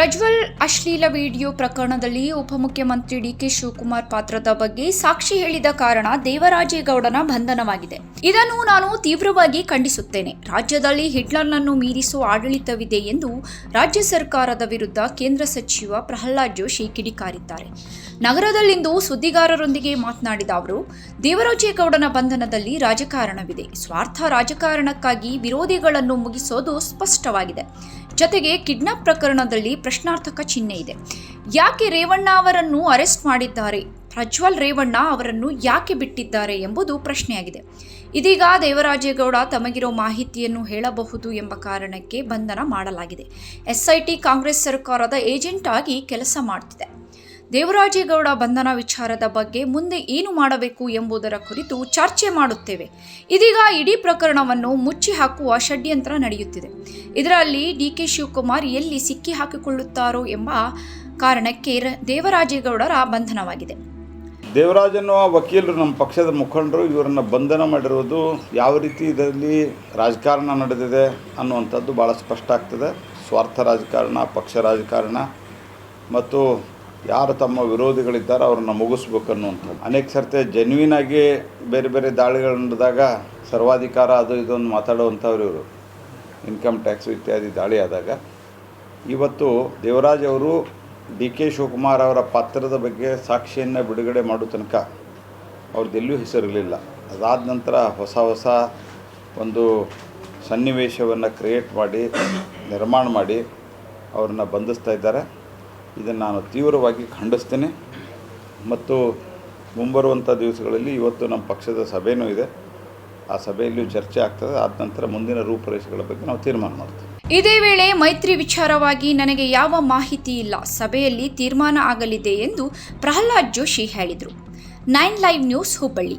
ಪ್ರಜ್ವಲ್ ಅಶ್ಲೀಲ ವಿಡಿಯೋ ಪ್ರಕರಣದಲ್ಲಿ ಉಪಮುಖ್ಯಮಂತ್ರಿ ಡಿಕೆ ಶಿವಕುಮಾರ್ ಪಾತ್ರದ ಬಗ್ಗೆ ಸಾಕ್ಷಿ ಹೇಳಿದ ಕಾರಣ ದೇವರಾಜೇಗೌಡನ ಬಂಧನವಾಗಿದೆ. ಇದನ್ನು ನಾನು ತೀವ್ರವಾಗಿ ಖಂಡಿಸುತ್ತೇನೆ. ರಾಜ್ಯದಲ್ಲಿ ಹಿಟ್ಲರ್ನನ್ನು ಮೀರಿಸುವ ಆಡಳಿತವಿದೆ ಎಂದು ರಾಜ್ಯ ಸರ್ಕಾರದ ವಿರುದ್ಧ ಕೇಂದ್ರ ಸಚಿವ ಪ್ರಹ್ಲಾದ್ ಜೋಶಿ ಕಿಡಿಕಾರಿದ್ದಾರೆ. ನಗರದಲ್ಲಿಂದು ಸುದ್ದಿಗಾರರೊಂದಿಗೆ ಮಾತನಾಡಿದ ಅವರು, ದೇವರಾಜೇಗೌಡನ ಬಂಧನದಲ್ಲಿ ರಾಜಕಾರಣವಿದೆ. ಸ್ವಾರ್ಥ ರಾಜಕಾರಣಕ್ಕಾಗಿ ವಿರೋಧಿಗಳನ್ನು ಮುಗಿಸೋದು ಸ್ಪಷ್ಟವಾಗಿದೆ. ಜತೆಗೆ ಕಿಡ್ನಾಪ್ ಪ್ರಕರಣದಲ್ಲಿ ಪ್ರಶ್ನಾರ್ಥಕ ಚಿಹ್ನೆ ಇದೆ. ಯಾಕೆ ರೇವಣ್ಣ ಅವರನ್ನು ಅರೆಸ್ಟ್ ಮಾಡಿದ್ದಾರೆ? ಪ್ರಜ್ವಲ್ ರೇವಣ್ಣ ಅವರನ್ನು ಯಾಕೆ ಬಿಟ್ಟಿದ್ದಾರೆ ಎಂಬುದು ಪ್ರಶ್ನೆಯಾಗಿದೆ. ಇದೀಗ ದೇವರಾಜೇಗೌಡ ತಮಗಿರೋ ಮಾಹಿತಿಯನ್ನು ಹೇಳಬಹುದು ಎಂಬ ಕಾರಣಕ್ಕೆ ಬಂಧನ ಮಾಡಲಾಗಿದೆ. ಎಸ್ಐಟಿ ಕಾಂಗ್ರೆಸ್ ಸರ್ಕಾರದ ಏಜೆಂಟ್ ಆಗಿ ಕೆಲಸ ಮಾಡ್ತಿದೆ. ದೇವರಾಜೇಗೌಡ ಬಂಧನ ವಿಚಾರದ ಬಗ್ಗೆ ಮುಂದೆ ಏನು ಮಾಡಬೇಕು ಎಂಬುದರ ಕುರಿತು ಚರ್ಚೆ ಮಾಡುತ್ತೇವೆ. ಇದೀಗ ಇಡೀ ಪ್ರಕರಣವನ್ನು ಮುಚ್ಚಿ ಹಾಕುವ ಷಡ್ಯಂತ್ರ ನಡೆಯುತ್ತಿದೆ. ಇದರಲ್ಲಿ ಡಿ ಕೆ ಶಿವಕುಮಾರ್ ಎಲ್ಲಿ ಸಿಕ್ಕಿ ಹಾಕಿಕೊಳ್ಳುತ್ತಾರೋ ಎಂಬ ಕಾರಣಕ್ಕೆ ದೇವರಾಜೇಗೌಡರ ಬಂಧನವಾಗಿದೆ. ದೇವರಾಜನ ವಕೀಲರು ನಮ್ಮ ಪಕ್ಷದ ಮುಖಂಡರು, ಇವರನ್ನು ಬಂಧನ ಮಾಡಿರುವುದು ಯಾವ ರೀತಿ ಇದರಲ್ಲಿ ರಾಜಕಾರಣ ನಡೆದಿದೆ ಅನ್ನುವಂಥದ್ದು ಭಾಳ ಸ್ಪಷ್ಟ ಆಗ್ತದೆ. ಸ್ವಾರ್ಥ ರಾಜಕಾರಣ, ಪಕ್ಷ ರಾಜಕಾರಣ ಮತ್ತು ಯಾರು ತಮ್ಮ ವಿರೋಧಿಗಳಿದ್ದಾರೆ ಅವ್ರನ್ನ ಮುಗಿಸ್ಬೇಕು ಅನ್ನುವಂಥದ್ದು ಅನೇಕ ಸರ್ತಿ ಜೆನ್ಯೂನ್ ಆಗಿ ಬೇರೆ ಬೇರೆ ದಾಳಿಗಳು ನಡೆದಾಗ ಸರ್ವಾಧಿಕಾರ ಅದು ಇದೊಂದು ಮಾತಾಡುವಂಥವ್ರು ಇವರು. ಇನ್ಕಮ್ ಟ್ಯಾಕ್ಸ್ ಇತ್ಯಾದಿ ದಾಳಿ ಆದಾಗ. ಇವತ್ತು ದೇವರಾಜ್ ಅವರು ಡಿ ಕೆ ಶಿವಕುಮಾರ್ ಅವರ ಪಾತ್ರದ ಬಗ್ಗೆ ಸಾಕ್ಷಿಯನ್ನು ಬಿಡುಗಡೆ ಮಾಡೋ ತನಕ ಅವ್ರದ್ದೆಲ್ಲೂ ಹೆಸರಿರಲಿಲ್ಲ. ಅದಾದ ನಂತರ ಹೊಸ ಹೊಸ ಒಂದು ಸನ್ನಿವೇಶವನ್ನು ಕ್ರಿಯೇಟ್ ಮಾಡಿ, ನಿರ್ಮಾಣ ಮಾಡಿ ಅವ್ರನ್ನ ಬಂಧಿಸ್ತಾ ಇದ್ದಾರೆ. ಇದನ್ನು ನಾನು ತೀವ್ರವಾಗಿ ಖಂಡಿಸ್ತೇನೆ. ಮತ್ತು ಮುಂಬರುವಂಥ ದಿವಸಗಳಲ್ಲಿ ಇವತ್ತು ನಮ್ಮ ಪಕ್ಷದ ಸಭೆಯೂ ಇದೆ. ಆ ಸಭೆಯಲ್ಲಿಯೂ ಚರ್ಚೆ ಆಗ್ತದೆ. ಆದ ನಂತರ ಮುಂದಿನ ರೂಪುರೇಷೆಗಳ ಬಗ್ಗೆ ನಾವು ತೀರ್ಮಾನ ಮಾಡ್ತೀವಿ. ಇದೇ ವೇಳೆ ಮೈತ್ರಿ ವಿಚಾರವಾಗಿ ನನಗೆ ಯಾವ ಮಾಹಿತಿ ಇಲ್ಲ. ಸಭೆಯಲ್ಲಿ ತೀರ್ಮಾನ ಆಗಲಿದೆ ಎಂದು ಪ್ರಹ್ಲಾದ್ ಜೋಶಿ ಹೇಳಿದರು. Nine live news Hubballi.